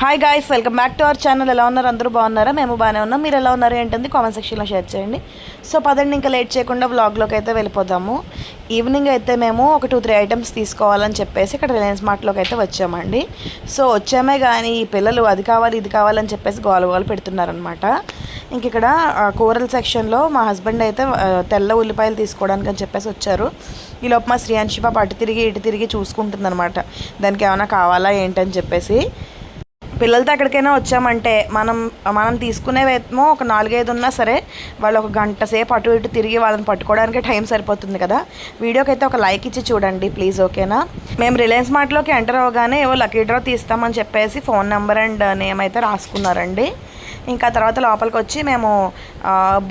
Hi guys welcome back to our channel ఎలా ఉన్నారు? అందరూ బాగున్నారా? మేము బాగానే ఉన్నాం. మీరు ఎలా ఉన్నారు? ఏంటంది? కామెంట్ సెక్షన్లో షేర్ చేయండి. సో పదండి ఇంకా లేట్ చేయకుండా వ్లాగ్లోకి అయితే వెళ్ళిపోదాము. ఈవినింగ్ అయితే మేము ఒక టూ త్రీ ఐటమ్స్ తీసుకోవాలని చెప్పేసి ఇక్కడ రిలయన్స్ మార్ట్లోకి అయితే వచ్చామండి. సో వచ్చామే కానీ ఈ పిల్లలు అది కావాలి ఇది కావాలని చెప్పేసి గోల గోలు పెడుతున్నారనమాట ఇంక ఇక్కడ కూరల సెక్షన్లో మా హస్బెండ్ అయితే తెల్ల ఉల్లిపాయలు తీసుకోవడానికి అని చెప్పేసి వచ్చారు. ఈ లోపు మా శ్రీయాంశి పాప అటు తిరిగి ఇటు తిరిగి చూసుకుంటుందన్నమాట. దానికి ఏమైనా కావాలా ఏంటని చెప్పేసి. పిల్లలతో ఎక్కడికైనా వచ్చామంటే మనం మనం తీసుకునేవేమో ఒక నాలుగైదు ఉన్నా సరే వాళ్ళు ఒక గంట సేపు అటు ఇటు తిరిగి వాళ్ళని పట్టుకోవడానికి టైం సరిపోతుంది కదా. వీడియోకి అయితే ఒక లైక్ ఇచ్చి చూడండి ప్లీజ్ ఓకేనా? మేము రిలయన్స్ మార్ట్లోకి ఎంటర్ అవ్వగానే ఏవో లక్కీ డ్రా తీస్తామని చెప్పేసి ఫోన్ నెంబర్ అండ్ నేమ్ అయితే రాసుకున్నారండి. ఇంకా తర్వాత లోపలికి వచ్చి మేము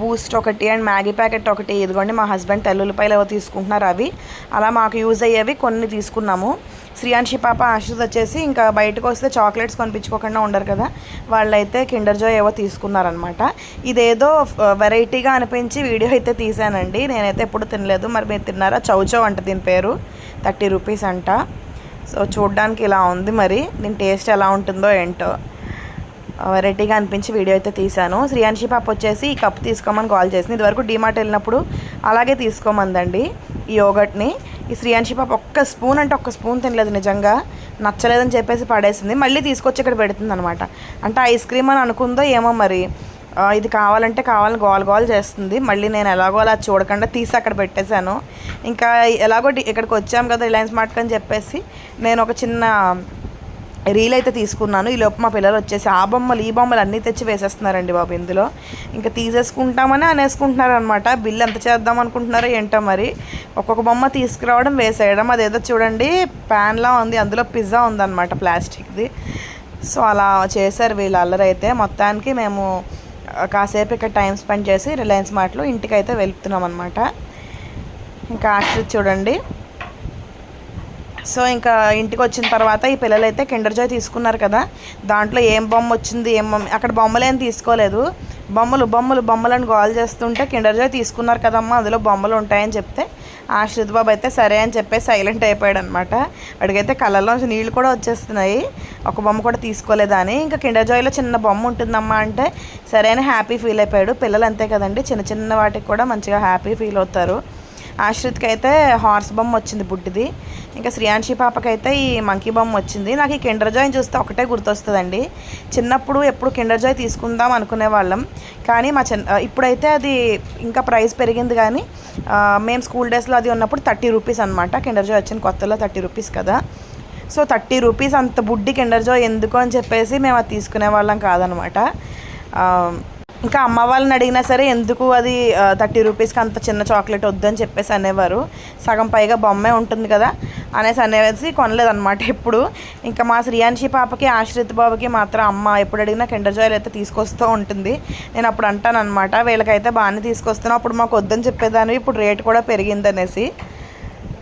బూస్ట్ ఒకటి అండ్ మ్యాగీ ప్యాకెట్ ఒకటి ఇదిగోండి మా హస్బెండ్ తెల్లుల్లిపాయలు ఏవో తీసుకుంటున్నారు అవి. అలా మాకు యూజ్ అయ్యేవి కొన్ని తీసుకున్నాము. శ్రీయాన్షి పాప ఆశ్రిత్ వచ్చేసి ఇంకా బయటకు వస్తే చాక్లెట్స్ కొనిపించుకోకుండా ఉండరు కదా. వాళ్ళైతే కిండర్ జాయ్ ఏవో తీసుకున్నారనమాట ఇదేదో వెరైటీగా అనిపించి వీడియో అయితే తీసానండి నేనైతే ఎప్పుడు తినలేదు. మరి మీరు తిన్నారా? చౌచౌ అంట దీని పేరు. థర్టీ రూపీస్ అంట. సో చూడ్డానికి ఇలా ఉంది మరి. దీని టేస్ట్ ఎలా ఉంటుందో ఏంటో. వెరైటీగా అనిపించి వీడియో అయితే తీశాను. శ్రీయాన్షి పాప వచ్చేసి ఈ కప్ తీసుకోమని కాల్ చేసింది. ఇదివరకు డీమార్ట్ వెళ్ళినప్పుడు అలాగే తీసుకోమందండి ఈ యోగట్ని. ఈ శ్రీయాంశి పాప ఒక్క స్పూన్ అంటే ఒక్క స్పూన్ తినలేదు నిజంగా. నచ్చలేదని చెప్పేసి పడేసింది. మళ్ళీ తీసుకొచ్చి ఇక్కడ పెడుతుంది అనమాట అంటే ఐస్ క్రీమ్ అని అనుకుందో ఏమో మరి. ఇది కావాలంటే కావాలని గోల్ గోల్ చేస్తుంది. మళ్ళీ నేను ఎలాగో అలా చూడకుండా తీసి అక్కడ పెట్టేశాను. ఇంకా ఎలాగో ఇక్కడికి వచ్చాం కదా రిలయన్స్ మార్ట్ అని చెప్పేసి నేను ఒక చిన్న రీల్ అయితే తీసుకున్నాను. ఈ లోపు మా పిల్లలు వచ్చేసి ఆ బొమ్మలు ఈ బొమ్మలు అన్నీ తెచ్చి వేసేస్తున్నారండి బాబు ఇందులో. ఇంకా తీసేసుకుంటామని అనేసుకుంటున్నారు అనమాట బిల్ ఎంత చేద్దాం అనుకుంటున్నారో ఏంటో మరి. ఒక్కొక్క బొమ్మ తీసుకురావడం వేసేయడం అదేదో చూడండి ప్యాన్లా ఉంది. అందులో పిజ్జా ఉందన్నమాట ప్లాస్టిక్ది. సో అలా చేశారు వీళ్ళు అల్లరైతే. మొత్తానికి మేము కాసేపు ఇక్కడ టైం స్పెండ్ చేసి రిలయన్స్ మార్ట్లో ఇంటికి అయితే వెళ్తున్నాం అనమాట ఇంకా ఆశ్రిత్ చూడండి. సో ఇంకా ఇంటికి వచ్చిన తర్వాత ఈ పిల్లలు అయితే కిండర్ జాయ్ తీసుకున్నారు కదా. దాంట్లో ఏం బొమ్మ వచ్చింది ఏం బొమ్మ అక్కడ బొమ్మలు ఏం తీసుకోలేదు. బొమ్మలు బొమ్మలు బొమ్మలను గోల్ చేస్తుంటే కిండర్ జాయ్ తీసుకున్నారు కదమ్మా అందులో బొమ్మలు ఉంటాయని చెప్తే ఆశ్రిత్ బాబు అయితే సరే అని చెప్పి సైలెంట్ అయిపోయాడు అనమాట వాడికైతే కళ్ళలోంచి నీళ్ళు కూడా వచ్చేస్తున్నాయి ఒక బొమ్మ కూడా తీసుకోలేదని ఇంకా కిండర్ జాయ్లో చిన్న బొమ్మ ఉంటుందమ్మా అంటే సరే అని హ్యాపీ ఫీల్ అయిపోయాడు. పిల్లలు అంతే కదండి చిన్న చిన్న వాటికి కూడా మంచిగా హ్యాపీ ఫీల్ అవుతారు. ఆశ్రిత్కి అయితే హార్స్ బొమ్మ వచ్చింది బుడ్డిది. ఇంకా శ్రీయాన్షి పాపకైతే ఈ మంకీ బొమ్మ వచ్చింది. నాకు ఈ కిండర్ జాయ్ చూస్తే ఒకటే గుర్తొస్తుందండి. చిన్నప్పుడు ఎప్పుడు కిండర్ జాయ్ తీసుకుందాం అనుకునే వాళ్ళం. కానీ మా చిన్న ఇప్పుడైతే అది ఇంకా ప్రైస్ పెరిగింది కానీ మేము స్కూల్ డేస్లో అది ఉన్నప్పుడు థర్టీ రూపీస్ అనమాట కిండర్ జాయ్ వచ్చిన కొత్తలో థర్టీ రూపీస్ కదా. సో థర్టీ రూపీస్ అంత బుడ్డి కిండర్ జాయ్ ఎందుకు అని చెప్పేసి మేము అది తీసుకునే వాళ్ళం కాదనమాట ఇంకా అమ్మ వాళ్ళని అడిగినా సరే ఎందుకు అది థర్టీ రూపీస్కి అంత చిన్న చాక్లెట్ వద్దని చెప్పేసి అనేవారు. సగం పైగా బొమ్మే ఉంటుంది కదా అనేసి అనేసి కొనలేదన్నమాట ఇప్పుడు ఇంకా మా శ్రీయాన్షి పాపకి ఆశ్రిత్ బాబుకి మాత్రం అమ్మ ఎప్పుడు అడిగినా కిండర్ జాయిల్ అయితే తీసుకొస్తూ ఉంటుంది. నేను అప్పుడు అంటాను అనమాట వీళ్ళకైతే బాగానే తీసుకొస్తాను అప్పుడు మాకు వద్దని చెప్పేదాన్ని ఇప్పుడు రేట్ కూడా పెరిగిందనేసి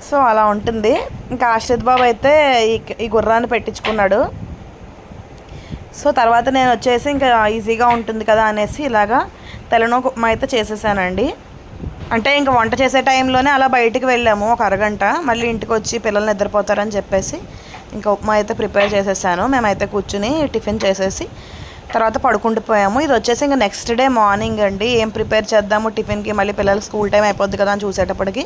సో అలా ఉంటుంది. ఇంకా ఆశ్రిత్ బాబు అయితే ఈ ఈ గుర్రాన్ని పెట్టించుకున్నాడు. సో తర్వాత నేను వచ్చేసి ఇంకా ఈజీగా ఉంటుంది కదా అనేసి ఇలాగా తెలను ఉప్మా అయితే చేసేసానండి. అంటే ఇంకా వంట చేసే టైంలోనే అలా బయటికి వెళ్ళాము ఒక అరగంట. మళ్ళీ ఇంటికి వచ్చి పిల్లలు నిద్రపోతారని చెప్పేసి ఇంకా ఉప్మా అయితే ప్రిపేర్ చేసేసాను. మేమైతే కూర్చుని టిఫిన్ చేసేసి తర్వాత పడుకుంటూ పోయాము. ఇది వచ్చేసి ఇంకా నెక్స్ట్ డే మార్నింగ్ అండి. ఏం ప్రిపేర్ చేద్దాము? టిఫిన్కి మళ్ళీ పిల్లలు స్కూల్ టైం అయిపోద్ది కదా అని చూసేటప్పటికి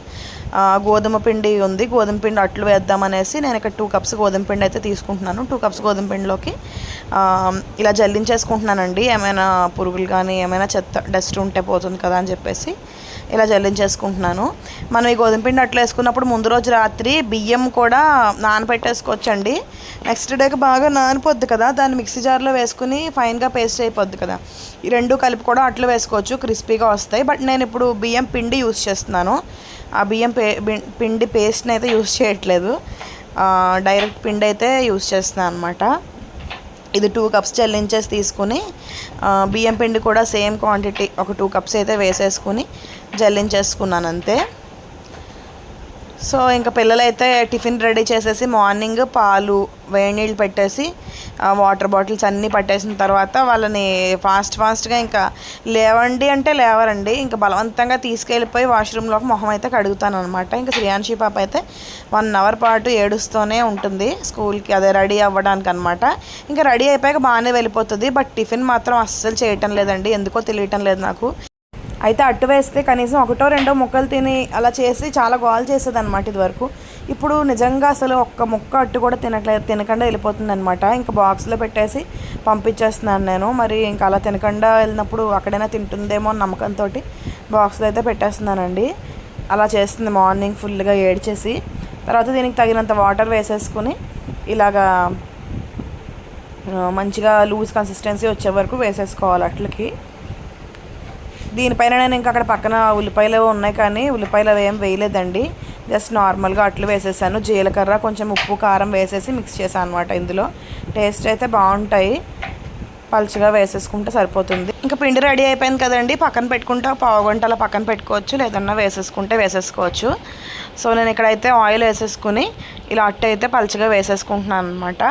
గోధుమ పిండి ఉంది. గోధుమ పిండి అట్లు వేద్దామనేసి నేను ఇక్కడ టూ కప్స్ గోధుమ పిండి అయితే తీసుకుంటున్నాను. టూ కప్స్ గోధుమ పిండిలోకి ఇలా జల్లించేసుకుంటున్నానండి. ఏమైనా పురుగులు కానీ ఏమైనా చెత్త డస్ట్ ఉంటే పోతుంది కదా అని చెప్పేసి ఇలా జల్లించేసుకుంటున్నాను మనం ఈ గోధుమ పిండి అట్లా వేసుకున్నప్పుడు ముందు రోజు రాత్రి బియ్యం కూడా నానబెట్టేసుకోవచ్చండి. నెక్స్ట్ డేకి బాగా నానిపోద్ది కదా దాన్ని మిక్సీ జార్లో వేసుకుని ఫైన్గా పేస్ట్ అయిపోద్ది కదా. ఈ రెండు కలిపి కూడా అట్లు వేసుకోవచ్చు క్రిస్పీగా వస్తాయి. బట్ నేను ఇప్పుడు బియ్యం పిండి యూస్ చేస్తున్నాను. ఆ బియ్యం పే పిండి పేస్ట్ని అయితే యూస్ చేయట్లేదు. డైరెక్ట్ పిండి అయితే యూస్ చేస్తున్నాను అనమాట ఇది టూ కప్స్ చెల్లించేసి తీసుకుని బియ్యం పిండి కూడా సేమ్ క్వాంటిటీ ఒక టూ కప్స్ అయితే వేసేసుకుని జల్లించేసుకున్నాను అంతే సో ఇంకా పిల్లలైతే టిఫిన్ రెడీ చేసేసి మార్నింగ్ పాలు వేడి నీళ్ళు పెట్టేసి వాటర్ బాటిల్స్ అన్నీ పట్టేసిన తర్వాత వాళ్ళని ఫాస్ట్ ఫాస్ట్గా ఇంకా లేవండి అంటే లేవరండి. ఇంకా బలవంతంగా తీసుకెళ్ళిపోయి వాష్రూమ్లోకి మొహం అయితే కడుగుతాను అనమాట ఇంకా శ్రీయాన్షి పాప అయితే వన్ అవర్ పాటు ఏడుస్తూనే ఉంటుంది స్కూల్కి. అదే రెడీ అవ్వడానికి అనమాట ఇంకా రెడీ అయిపోయాక బాగానే వెళ్ళిపోతుంది. బట్ టిఫిన్ మాత్రం అస్సలు చేయటం లేదండి. ఎందుకో తెలియటం లేదు నాకు. అయితే అట్టు వేస్తే కనీసం ఒకటో రెండో ముక్కలు తిని అలా చేసి చాలా గోల్ చేసేది అనమాట ఇది వరకు ఇప్పుడు నిజంగా అసలు ఒక్క ముక్క అట్టు కూడా తినట్లేదు తినకుండా వెళ్ళిపోతుంది అనమాట ఇంకా బాక్స్లో పెట్టేసి పంపించేస్తున్నాను నేను. మరి ఇంకా అలా తినకుండా వెళ్ళినప్పుడు అక్కడైనా తింటుందేమో అని నమ్మకంతో బాక్స్లో అయితే పెట్టేస్తున్నానండి. అలా చేస్తుంది మార్నింగ్ ఫుల్గా ఏడ్చేసి తర్వాత దీనికి తగినంత వాటర్ వేసేసుకుని ఇలాగా మంచిగా లూజ్ కన్సిస్టెన్సీ వచ్చే వరకు వేసేసుకోవాలి అట్లకి. దీనిపైన నేను ఇంకా అక్కడ పక్కన ఉల్లిపాయలు ఉన్నాయి కానీ ఉల్లిపాయలు అవి ఏం వేయలేదండి. జస్ట్ నార్మల్గా అట్లు వేసేసాను. జీలకర్ర కొంచెం ఉప్పు కారం వేసేసి మిక్స్ చేశాను అనమాట ఇందులో. టేస్ట్ అయితే బాగుంటాయి. పలుచగా వేసేసుకుంటే సరిపోతుంది. ఇంకా పిండి రెడీ అయిపోయింది కదండి. పక్కన పెట్టుకుంటే పావు గంట అలా పక్కన పెట్టుకోవచ్చు లేదన్నా వేసేసుకుంటే వేసేసుకోవచ్చు. సో నేను ఇక్కడైతే ఆయిల్ వేసేసుకుని ఇలా అట్టు అయితే పలుచగా వేసేసుకుంటున్నాను అనమాట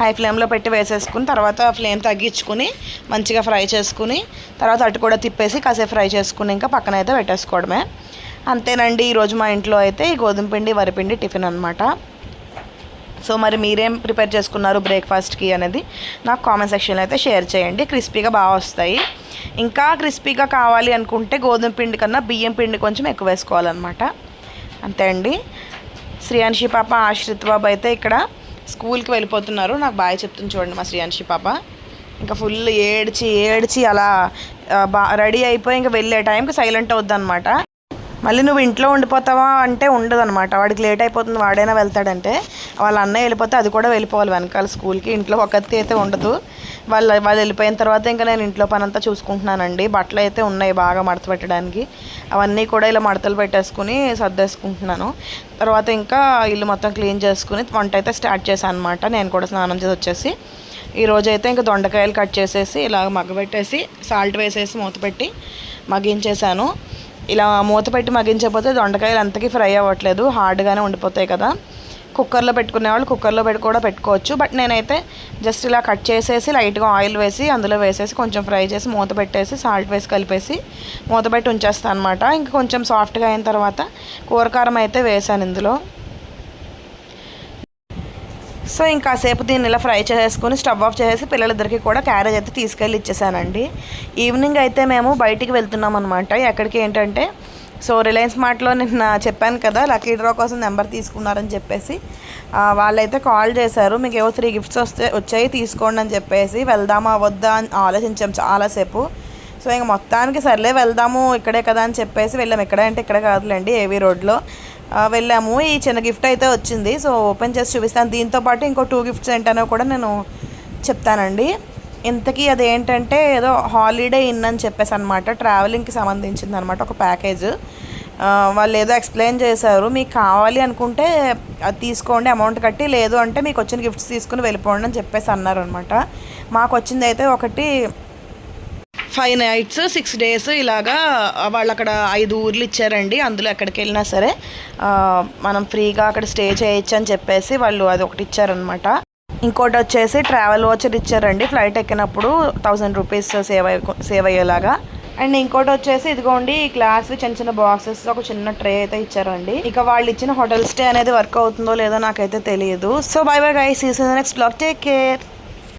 హై ఫ్లేమ్లో పెట్టి వేసేసుకుని తర్వాత ఫ్లేమ్ తగ్గించుకుని మంచిగా ఫ్రై చేసుకుని తర్వాత అటు కూడా తిప్పేసి కాసేపు ఫ్రై చేసుకుని ఇంకా పక్కన అయితే పెట్టేసుకోవడమే. అంతేనండి ఈరోజు మా ఇంట్లో అయితే ఈ గోధుమ పిండి వరిపిండి టిఫిన్ అనమాట సో మరి మీరేం ప్రిపేర్ చేసుకున్నారు బ్రేక్ఫాస్ట్కి అనేది? నాకు కామెంట్ సెక్షన్లో అయితే షేర్ చేయండి. క్రిస్పీగా బాగా వస్తాయి. ఇంకా క్రిస్పీగా కావాలి అనుకుంటే గోధుమ పిండి కన్నా బియ్యం పిండి కొంచెం ఎక్కువ వేసుకోవాలన్నమాట. అంతే అండి. శ్రీయాన్షి పాప ఆశ్రిత్ బాబు అయితే ఇక్కడ స్కూల్కి వెళ్ళిపోతున్నారు. నాకు బాగా చెప్తుంది చూడండి మా శ్రీయాన్షి పాప. ఇంకా ఫుల్ ఏడ్చి ఏడ్చి అలా బా రెడీ అయిపోయి ఇంకా వెళ్ళే టైంకి సైలెంట్ అవుద్దనమాట మళ్ళీ నువ్వు ఇంట్లో ఉండిపోతావా అంటే ఉండదు అనమాట వాడికి లేట్ అయిపోతుంది వాడైనా వెళ్తాడంటే. వాళ్ళ అన్నయ్య వెళ్ళిపోతే అది కూడా వెళ్ళిపోవాలి వెనకాల స్కూల్కి. ఇంట్లో ఒకటి అయితే ఉండదు. వాళ్ళు వాళ్ళు వెళ్ళిపోయిన తర్వాత ఇంకా నేను ఇంట్లో పని అంతా చూసుకుంటున్నానండి. బట్టలు అయితే ఉన్నాయి బాగా మడత పెట్టడానికి. అవన్నీ కూడా ఇలా మడతలు పెట్టేసుకుని సర్దేసుకుంటున్నాను. తర్వాత ఇంకా ఇల్లు మొత్తం క్లీన్ చేసుకుని వంట అయితే స్టార్ట్ చేశాను అనమాట నేను కూడా స్నానం చేసి వచ్చేసి ఈ రోజు అయితే ఇంకా దొండకాయలు కట్ చేసేసి ఇలా మగ్గబెట్టేసి సాల్ట్ వేసేసి మూత పెట్టి మగ్గించేశాను. ఇలా మూత పెట్టి మగ్గించకపోతే దొండకాయలు అంతకీ ఫ్రై అవ్వట్లేదు హార్డ్గానే ఉండిపోతాయి కదా. కుక్కర్లో పెట్టుకునే వాళ్ళు కుక్కర్లో పెట్టి కూడా పెట్టుకోవచ్చు. బట్ నేనైతే జస్ట్ ఇలా కట్ చేసేసి లైట్గా ఆయిల్ వేసి అందులో వేసేసి కొంచెం ఫ్రై చేసి మూత పెట్టేసి సాల్ట్ వేసి కలిపేసి మూత పెట్టి ఉంచేస్తాను అనమాట ఇంకా కొంచెం సాఫ్ట్గా అయిన తర్వాత కూరకారం అయితే వేసాను ఇందులో. సో ఇంకా సేపు దీన్ని ఇలా ఫ్రై చేసేసుకొని స్టవ్ ఆఫ్ చేసేసి పిల్లలిద్దరికి కూడా క్యారేజ్ అయితే తీసుకెళ్ళి ఇచ్చేసానండి. ఈవినింగ్ అయితే మేము బయటికి వెళ్తున్నాం అనమాట ఎక్కడికి ఏంటంటే సో రిలయన్స్ మార్ట్లో నిన్న చెప్పాను కదా లక్కీ డ్రా కోసం నెంబర్ తీసుకున్నారని చెప్పేసి. వాళ్ళైతే కాల్ చేశారు మీకు ఏవో త్రీ గిఫ్ట్స్ వస్తే వచ్చాయి తీసుకోండి అని చెప్పేసి. వెళ్దామా వద్దా అని ఆలోచించాం చాలాసేపు. సో ఇంక మొత్తానికి సర్లే వెళ్దాము ఇక్కడే కదా అని చెప్పేసి వెళ్ళాము ఇక్కడే అంటే ఇక్కడ కాదులేండి ఏవీ రోడ్లో. వెళ్ళాము. ఈ చిన్న గిఫ్ట్ అయితే వచ్చింది. సో ఓపెన్ చేసి చూపిస్తాను. దీంతో పాటు ఇంకో టూ గిఫ్ట్స్ ఏంటనో కూడా నేను చెప్తానండి. ఇంతకీ అది ఏంటంటే ఏదో హాలిడే ఇన్ అని చెప్పేసి అనమాట ట్రావెలింగ్కి సంబంధించింది అనమాట ఒక ప్యాకేజ్. వాళ్ళు ఏదో ఎక్స్ప్లెయిన్ చేశారు. మీకు కావాలి అనుకుంటే అది తీసుకోండి. అమౌంట్ కట్టి లేదు అంటే మీకు వచ్చిన గిఫ్ట్స్ తీసుకుని వెళ్ళిపోండి అని చెప్పేసి అన్నారు అనమాట మాకు వచ్చింది అయితే ఒకటి ఫైవ్ నైట్స్ సిక్స్ డేస్ ఇలాగా వాళ్ళు అక్కడ ఐదు ఊర్లు ఇచ్చారండి. అందులో ఎక్కడికి వెళ్ళినా సరే మనం ఫ్రీగా అక్కడ స్టే చేయొచ్చు అని చెప్పేసి వాళ్ళు అది ఒకటి ఇచ్చారనమాట ఇంకోటి వచ్చేసి ట్రావెల్ వాచర్ ఇచ్చారండి. ఫ్లైట్ ఎక్కినప్పుడు థౌజండ్ రూపీస్ సేవ్ అయ్యే సేవ్ అయ్యేలాగా. అండ్ ఇంకోటి వచ్చేసి ఇదిగోండి ఈ గ్లాస్ చిన్న చిన్న బాక్సెస్ ఒక చిన్న ట్రే అయితే ఇచ్చారండి. ఇక వాళ్ళు ఇచ్చిన హోటల్ స్టే అనేది వర్క్ అవుతుందో లేదో నాకైతే తెలియదు సో బై బై గైస్ ఈ నెక్స్ట్ బ్లాగ్ టేక్ కేర్